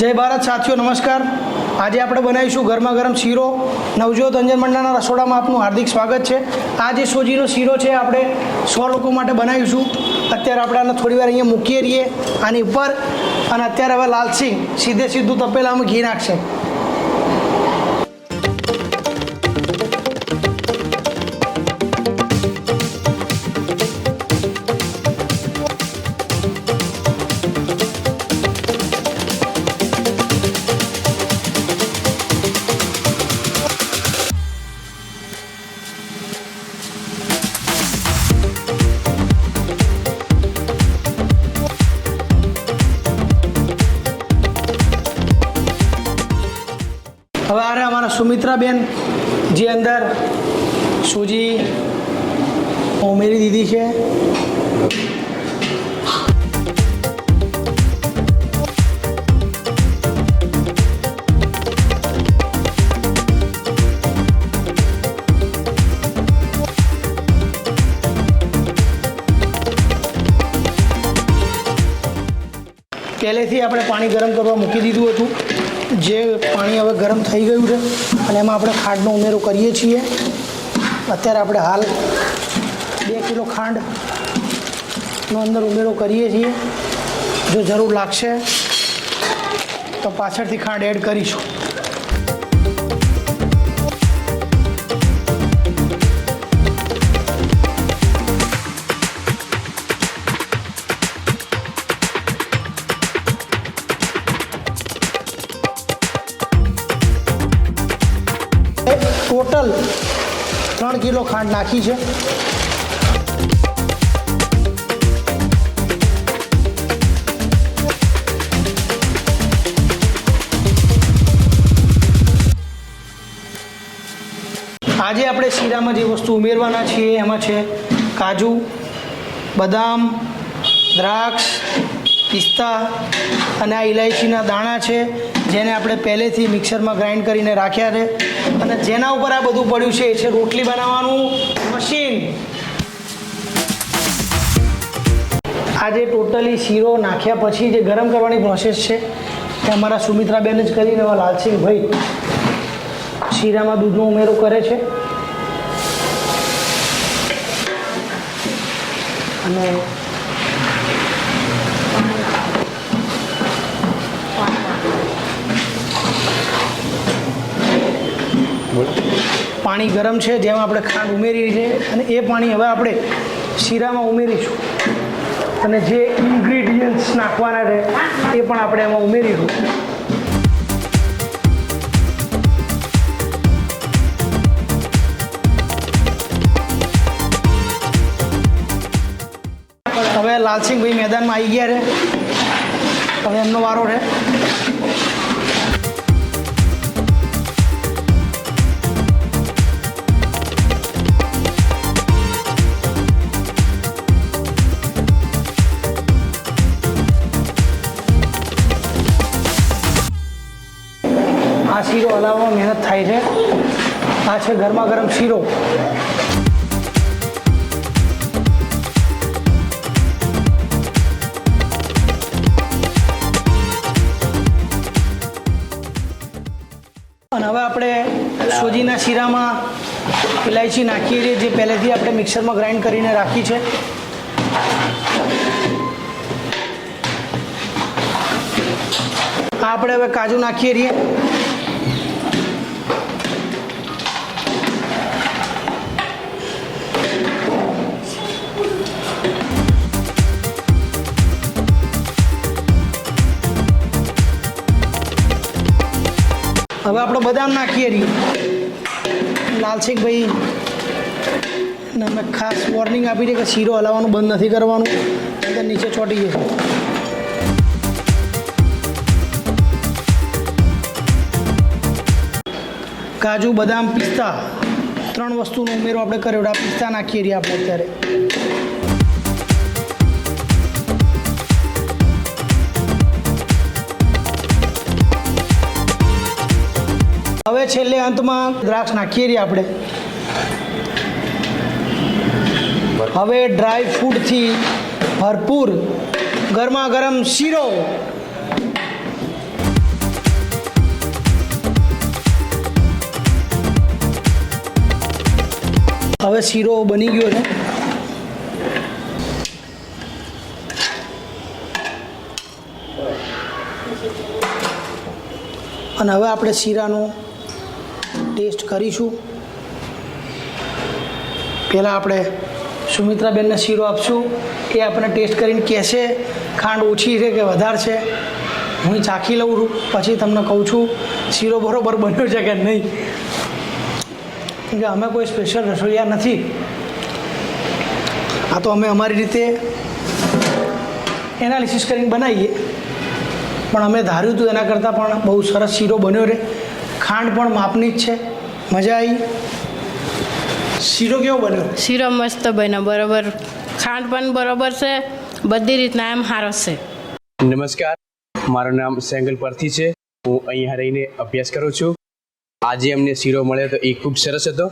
જય ભારત સાથીઓ, નમસ્કાર. આજે આપણે બનાવીશું ગરમા ગરમ શીરો. નવજોત અંજન મંડળના રસોડામાં આપનું હાર્દિક સ્વાગત છે. આ જે સોજીનો શીરો છે, આપણે સો લોકો માટે બનાવીશું. અત્યારે આપણે આને થોડી વાર અહીંયા મૂકીએ રહીએ. આની ઉપર અને અત્યારે હવે લાલસિંહ સીધે સીધું તપેલામાં ઘી નાખશે. સુમિત્રાબેન, જે અંદર સૂજી ઉમેરી દીધી છે. પહેલેથી આપણે પાણી ગરમ કરવા મૂકી દીધું હતું. જે પાણી હવે ગરમ થઈ ગયું છે અને એમાં આપણે ખાંડનો ઉમેરો કરીએ છીએ. અત્યારે આપણે હાલ બે કિલો ખાંડનો અંદર ઉમેરો કરીએ છીએ. જો જરૂર લાગશે તો પાછળથી ખાંડ એડ કરીશું. ટોટલ ત્રણ કિલો ખાંડ નાખી છે. આજે આપણે શીરામાં જે વસ્તુ ઉમેરવાના છીએ, એમાં છે કાજુ, બદામ, દ્રાક્ષ, પિસ્તા અને આ ઇલાયચીના દાણા છે, જેને આપણે પહેલેથી મિક્સરમાં ગ્રાઇન્ડ કરીને રાખ્યા છે. અને જેના ઉપર આ બધું પડ્યું છે એ છે રોટલી બનાવવાનું મશીન આજે ટોટલી શીરો નાખ્યા પછી જે ગરમ કરવાની પ્રોસેસ છે તે અમારા સુમિત્રાબેન જ કરીને એવા લાલસિંહભાઈ. શીરામાં દૂધનો ઉમેરો કરે છે. અને પાણી ગરમ છે, જેમાં આપણે ખાંડ ઉમેરી છે અને એ પાણી હવે આપણે શીરામાં ઉમેરીશું. અને જે ઇન્ગ્રીડિયન્ટ્સ નાખવાના છે, એ પણ આપણે એમાં ઉમેરીશું. હવે લાલસિંહભાઈ મેદાનમાં આવી ગયા છે. હવે એમનો વારો છે. આ શીરો હલાવવામાં મહેનત થાય છે. આ છે ગરમા ગરમ શીરો. અને હવે આપણે સોજીના શીરામાં ઇલાયચી નાખીએ છીએ જે પહેલેથી આપણે મિક્સરમાં ગ્રાઇન્ડ કરીને રાખી છે. આ આપણે હવે કાજુ નાખીએ છીએ. હવે આપણે બદામ નાખીએ છીએ લાલસિંહભાઈ ને અમે ખાસ વોર્નિંગ આપી દઈએ કે શીરો હલાવવાનું બંધ નથી કરવાનું. અંદર નીચે ચોંટી જશે કાજુ, બદામ, પિસ્તા. ત્રણ વસ્તુનો ઉમેરો આપણે કર્યો. આ પિસ્તા નાખીએ રહીએ આપણે અત્યારે. હવે છેલ્લે અંતમાં દ્રાક્ષ નાખીએ છીએ આપણે. હવે ડ્રાય ફ્રૂટથી ભરપૂર ગરમા ગરમ શીરો. હવે શીરો બની ગયો છે. અને હવે આપણે શીરાનું ટેસ્ટ કરીશું. પહેલાં આપણે સુમિત્રાબેનને શીરો આપશું એ આપણે ટેસ્ટ કરીને કહેશે, ખાંડ ઓછી છે કે વધારે છે. હું ચાખી લઉં છું, પછી તમને કહું છું, શીરો બરોબર બન્યો છે કે નહીં. કે અમે કોઈ સ્પેશિયલ રસોઈયા નથી. આ તો અમે અમારી રીતે એનાલિસિસ કરીને બનાવીએ. પણ અમે ધાર્યું હતું એના કરતાં પણ બહુ સરસ શીરો બન્યો છે ખાંડ પણ માપની જ છે. મજા આવી શીરો કેવો બન્યો? શીરો મસ્ત બન્યો બરોબર. ખાંડ પણ બરોબર છે બધી રીતના એમ સારો છે. નમસ્કાર મારું નામ સેંગલ પરથી છે. હું અહીંયા રહીને અભ્યાસ કરું છું. આજે અમને શીરો મળ્યો તો એ ખૂબ સરસ હતો.